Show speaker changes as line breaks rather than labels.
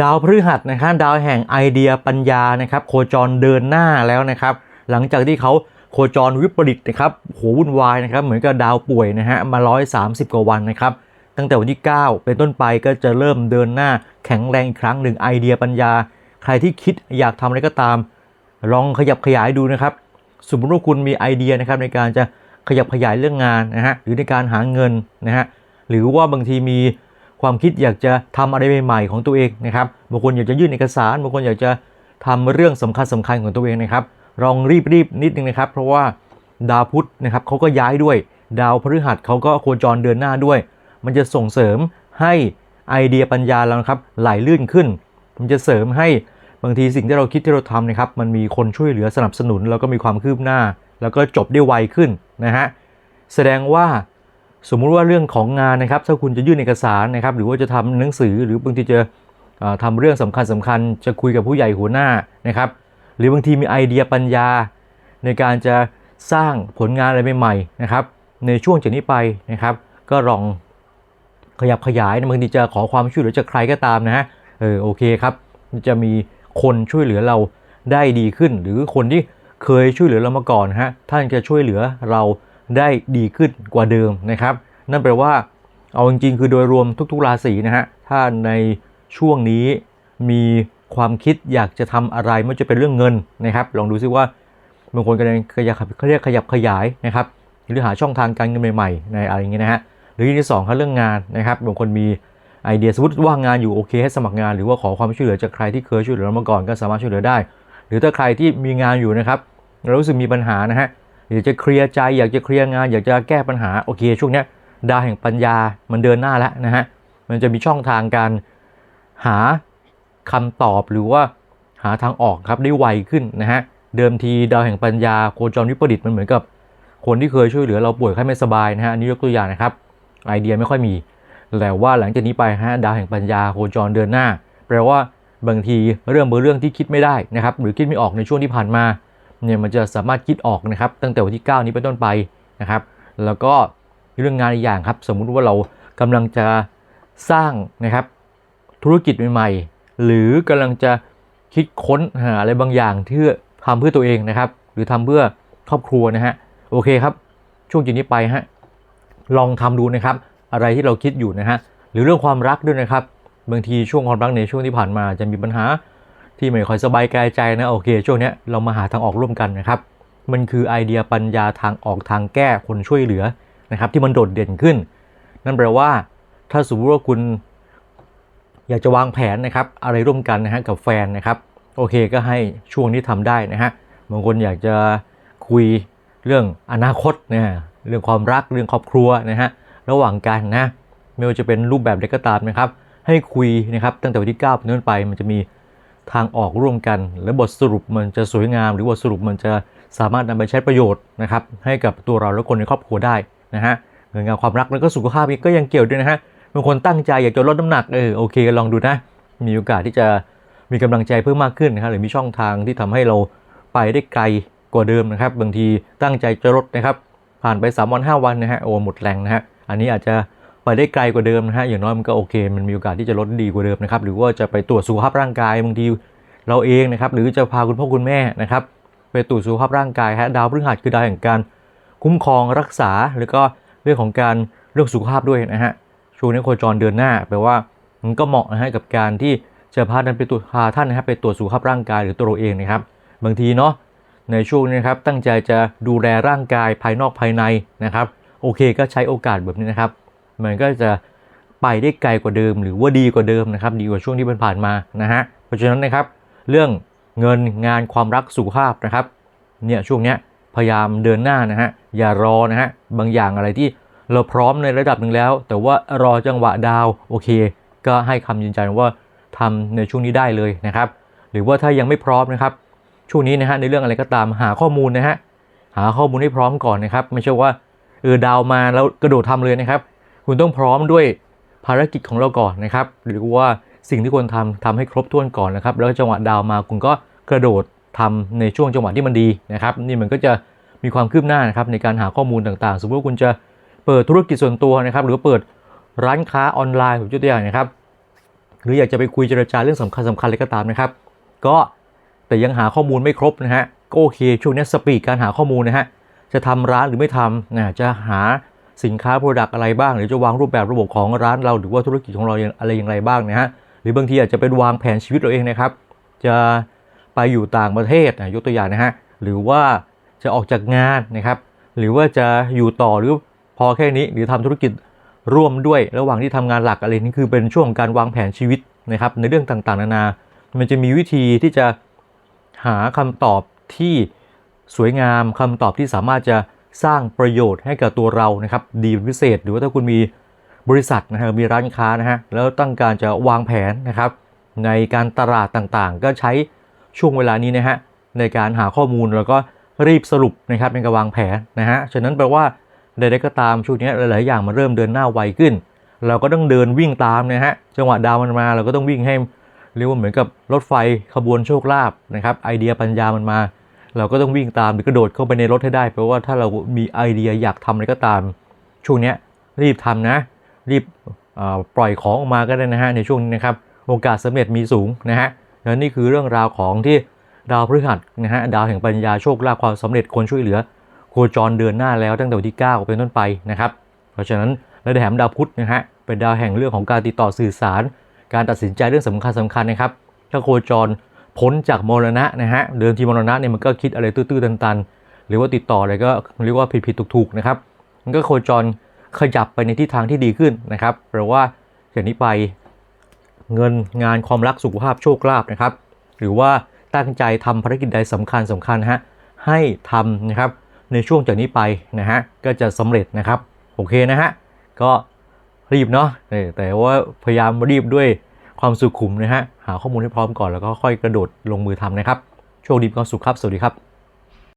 ดาวพฤหัสนะครับดาวแห่งไอเดียปัญญานะครับโคจรเดินหน้าแล้วนะครับ หลังจากที่เขาโคจรวิปริตนะครับโหวุ่นวายนะครับเหมือนกับดาวป่วยนะฮะมา130กว่าวันนะครับ ตั้งแต่วันที่ 9 เป็นต้นไปก็จะเริ่มเดินหน้าแข็งแรงอีกครั้งหนึ่งไอเดียปัญญา ใครที่คิดอยากทำอะไรก็ตาม ลองขยับขยายดูนะครับ สมมติว่าคุณมีไอเดียนะครับในการจะขยับขยายเรื่องงานนะฮะหรือในการหาเงินนะฮะหรือว่าบางทีมี ความคิดอยากจะทำอะไรใหม่ๆของตัวเองนะครับบางคนอยากจะยื่นเอกสารบางคนอยากจะทำเรื่องสำคัญสคัญๆของตัวเองนะครับลองรีบๆนิดนึงนะครับ เพราะว่าดาวพุธนะครับเขาก็ย้ายด้วย ดาวพฤหัสเขาก็โคจรเดินหน้าด้วย มันจะส่งเสริมให้ไอเดียปัญญาเรานะครับไหลลื่นขึ้น มันจะเสริมให้บางทีสิ่งที่เราคิดที่เราทำนะครับมันมีคนช่วยเหลือสนับสนุน แล้วก็มีความคืบหน้า แล้วก็จบได้ไวขึ้นนะฮะแสดงว่า สมมุติว่าเรื่องของงานนะครับ ถ้าคุณจะยื่นเอกสารนะครับ หรือว่าจะทำหนังสือหรือบางทีจะเอ่อทำเรื่องสำคัญสคัญๆจะคุยกับผู้ใหญ่หัวหน้านะครับ หรือบางทีมีไอเดียปัญญา ในการจะสร้างผลงานอะไรใหม่ๆนะครับ ในช่วงจากนี้ไปนะครับ ก็ลองขยับขยายนะบางทีจะขอความช่วยเหลือจากใครก็ตามนะฮะเออโอเคครับ จะมีคนช่วยเหลือเราได้ดีขึ้น หรือคนที่เคยช่วยเหลือเรามาก่อนฮะท่านจะช่วยเหลือเรา ได้ดีขึ้นกว่าเดิมนะครับ นั่นแปลว่าเอาจริงๆ คือโดยรวมทุกๆราศีนะฮะ ถ้าในช่วงนี้มีความคิดอยากจะทำอะไรไม่ว่าจะเป็นเรื่องเงินนะครับ ลองดูซิว่าบางคนกำลังขยับเขาเรียกขยับขยายนะครับ หรือหาช่องทางการเงินใหม่ๆ ในอะไรอย่างเงี้ยนะฮะ หรือที่สองครับเรื่องงานนะครับ บางคนมีไอเดียสมมติว่างงานอยู่โอเคให้สมัครงาน หรือว่าขอความช่วยเหลือจากใครที่เคยช่วยเหลือเรามาก่อนก็สามารถช่วยเหลือได้ หรือถ้าใครที่มีงานอยู่นะครับรู้สึกมีปัญหานะฮะ อยากจะเคลียร์ใจ อยากจะเคลียร์งาน อยากจะแก้ปัญหาโอเค ช่วงนี้ดาวแห่งปัญญามันเดินหน้าแล้วนะฮะมันจะมีช่องทางการหาคำตอบหรือว่าหาทางออกครับได้ไวขึ้นนะฮะเดิมทีดาวแห่งปัญญาโคจรวิปริตมันเหมือนกับ คนที่เคยช่วยเหลือเราป่วยไข้ไม่สบายนะฮะนนี้ยกตัวอย่างนะครับไอเดียไม่ค่อยมี แต่ว่าหลังจากนี้ไปฮะดาวแห่งปัญญาโคจรเดินหน้า แปลว่าบางทีเรื่องบางเรื่องที่คิดไม่ได้นะครับหรือคิดไม่ออกในช่วงที่ผ่านมา เนี่ยมันจะสามารถคิดออกนะครับ ตั้งแต่วันที่ 9 นี้เป็นต้นไปนะครับ แล้วก็เรื่องงานอีกอย่างครับ สมมุติว่าเรากำลังจะสร้างนะครับ ธุรกิจใหม่ๆ หรือกำลังจะคิดค้นหาอะไรบางอย่างที่ทำเพื่อตัวเองนะครับ หรือทำเพื่อครอบครัวนะฮะโอเคครับ ช่วงจากนี้ไปฮะลองทำดูนะครับ อะไรที่เราคิดอยู่นะฮะหรือเรื่องความรักด้วยนะครับบางทีช่วงความรักในช่วงที่ผ่านมาจะมีปัญหา ที่ไม่ค่อยสบายกายใจนะโอเค ช่วงนี้เรามาหาทางออกร่วมกันนะครับ มันคือไอเดียปัญญาทางออกทางแก้คนช่วยเหลือนะครับที่มันโดดเด่นขึ้น นั่นแปลว่า ถ้าสมมติว่าคุณอยากจะวางแผนนะครับอะไรร่วมกันนะฮะกับแฟนนะครับโอเคก็ให้ช่วงนี้ทำได้นะฮะบางคนอยากจะคุยเรื่องอนาคตนะฮะเรื่องความรักเรื่องครอบครัวนะฮะระหว่างกันนะไม่ว่าจะเป็นรูปแบบใดก็ตามนะครับ ให้คุยนะครับตั้งแต่วันที่9เป็นต้นไปมันจะมี ทางออกร่วมกัน และบทสรุปมันจะสวยงาม หรือบทสรุปมันจะสามารถนำไปใช้ประโยชน์นะครับให้กับตัวเราและคนในครอบครัวได้นะฮะเรื่องานความรักแล้วก็สุขภาพก็ยังเกี่ยวด้วยนะฮะบางคนตั้งใจอยากจะลดน้ำหนักเออโอเคลองดูนะ มีโอกาสที่จะมีกำลังใจเพิ่มมากขึ้นนะครับหรือมีช่องทางที่ทำให้เราไปได้ไกลกว่าเดิมนะครับ บางทีตั้งใจจะลดนะครับ ผ่านไป3วัน5วันนะฮะโอ้หมดแรงนะฮะอันนี้อาจจะ ไปได้ไกลกว่าเดิมนะฮะอย่างน้อยมันก็โอเค มันมีโอกาสที่จะลดดีกว่าเดิมนะครับหรือว่าจะไปตรวจสุขภาพร่างกายบางทีเราเองนะครับหรือจะพาคุณพ่อคุณแม่นะครับไปตรวจสุขภาพร่างกายฮะดาวพฤหัสคือดาวแห่งการคุ้มครองรักษาแล้วก็เรื่องของการเรื่องสุขภาพด้วยนะฮะช่วงนี้โคจรเดินหน้าแปลว่ามันก็เหมาะนะฮะกับการที่จะพาท่านไปตรวจพาท่านนะครับไปตรวจสุขภาพร่างกายหรือตัวเราเองนะครับ บางทีเนาะในช่วงนี้นครับตั้งใจจะดูแลร่างกายภายนอกภายในนะครับ โอเคก็ใช้โอกาสแบบนี้นะครับ มันก็จะไปได้ไกลกว่าเดิม หรือว่าดีกว่าเดิมนะครับ ดีกว่าช่วงที่ผ่านมานะฮะเพราะฉะนั้นนะครับ เรื่องเงินงานความรักสุขภาพนะครับเนี่ยช่วงเนี้ยพยายามเดินหน้านะฮะอย่ารอนะฮะบางอย่างอะไรที่เราพร้อมในระดับหนึ่งแล้ว แต่ว่ารอจังหวะดาวโอเค ก็ให้คำยืนยันว่าทำในช่วงนี้ได้เลยนะครับ หรือว่าถ้ายังไม่พร้อมนะครับ ช่วงนี้นะฮะในเรื่องอะไรก็ตามหาข้อมูลนะฮะหาข้อมูลให้พร้อมก่อนนะครับ ไม่ใช่ว่าเออดาวมาแล้วกระโดดทำเลยนะครับ คุณต้องพร้อมด้วยภารกิจของเราก่อนนะครับ หรือว่าสิ่งที่ควรทำทำให้ครบถ้วนก่อนนะครับ แล้วจังหวะดาวมาคุณก็กระโดดทำในช่วงจังหวะที่มันดีนะครับ นี่มันก็จะมีความคืบหน้านะครับในการหาข้อมูลต่างๆ สมมติว่าคุณจะเปิดธุรกิจส่วนตัวนะครับ หรือเปิดร้านค้าออนไลน์ผมยกตัวอย่างนะครับ หรืออยากจะไปคุยเจรจาเรื่องสำคัญสำคัญอะไรก็ตามนะครับ ก็แต่ยังหาข้อมูลไม่ครบนะฮะก็โอเคช่วงนี้สปีดการหาข้อมูลนะฮะจะทำร้านหรือไม่ทำนะจะหา สินค้าโปรดักต์อะไรบ้าง หรือจะวางรูปแบบระบบของร้านเรา หรือว่าธุรกิจของเราอย่างอะไรอย่างไรบ้างนะฮะหรือบางทีอาจจะเป็นวางแผนชีวิตเราเองนะครับ จะไปอยู่ต่างประเทศนะยกตัวอย่างนะฮะหรือว่าจะออกจากงานนะครับ หรือว่าจะอยู่ต่อหรือพอแค่นี้หรือทำธุรกิจร่วมด้วยระหว่างที่ทำงานหลักอะไรนี่คือเป็นช่วงของการวางแผนชีวิตนะครับ ในเรื่องต่างๆ นานา มันจะมีวิธีที่จะหาคำตอบที่สวยงามคำตอบที่สามารถจะ สร้างประโยชน์ให้กับตัวเรานะครับดีเป็นพิเศษ หรือว่าถ้าคุณมีบริษัทนะฮะมีร้านค้านะฮะแล้วตั้งการจะวางแผนนะครับในการตลาดต่างๆ ก็ใช้ช่วงเวลานี้นะฮะในการหาข้อมูลแล้วก็รีบสรุปนะครับในการวางแผนนะฮะฉะนั้นแปลว่าใดๆก็ตามช่วงนี้หลายๆอย่างมันเริ่มเดินหน้าไวขึ้น เราก็ต้องเดินวิ่งตามนะฮะจังหวะดาวมันมาเราก็ต้องวิ่งให้เรียกว่าเหมือนกับรถไฟขบวนโชคลาภนะครับไอเดียปัญญามันมา เราก็ต้องวิ่งตามหรือกระโดดเข้าไปในรถให้ได้ เพราะว่าถ้าเรามีไอเดียอยากทำอะไรก็ตาม ช่วงนี้รีบทำนะ รีบปล่อยของออกมาก็ได้นะฮะในช่วงนี้นะครับโอกาสสำเร็จมีสูงนะฮะและนี่คือเรื่องราวของที่ดาวพฤหัสนะฮะดาวแห่งปัญญาโชคลาภความสำเร็จคนช่วยเหลือ โคจรเดือนหน้าแล้วตั้งแต่วันที่ 9 เป็นต้นไปนะครับ เพราะฉะนั้นและแถมดาวพุธนะฮะเป็นดาวแห่งเรื่องของการติดต่อสื่อสาร การตัดสินใจเรื่องสำคัญสำคัญนะครับถ้าโคจร พ้นจากมรณะนะฮะเดิมทีมรณะเนี่ยมันก็คิดอะไรตื้อๆตันๆ หรือว่าติดต่ออะไรก็เรียกว่าผิดๆถูกๆนะครับมันก็โคจรขยับไปในทิศทางที่ดีขึ้นนะครับแปลว่าจากนี้ไปเงินงานความรักสุขภาพโชคลาภนะครับ หรือว่าตั้งใจทำภารกิจใดสำคัญสำคัญนะฮะให้ทำนะครับในช่วงจากนี้ไปนะฮะก็จะสำเร็จนะครับโอเคนะฮะก็รีบเนาะแต่ว่าพยายามรีบด้วย ความสุขุมนะฮะหาข้อมูลให้พร้อมก่อนแล้วก็ค่อยกระโดดลงมือทำนะครับโชคดีความสุขครับสวัสดีครับ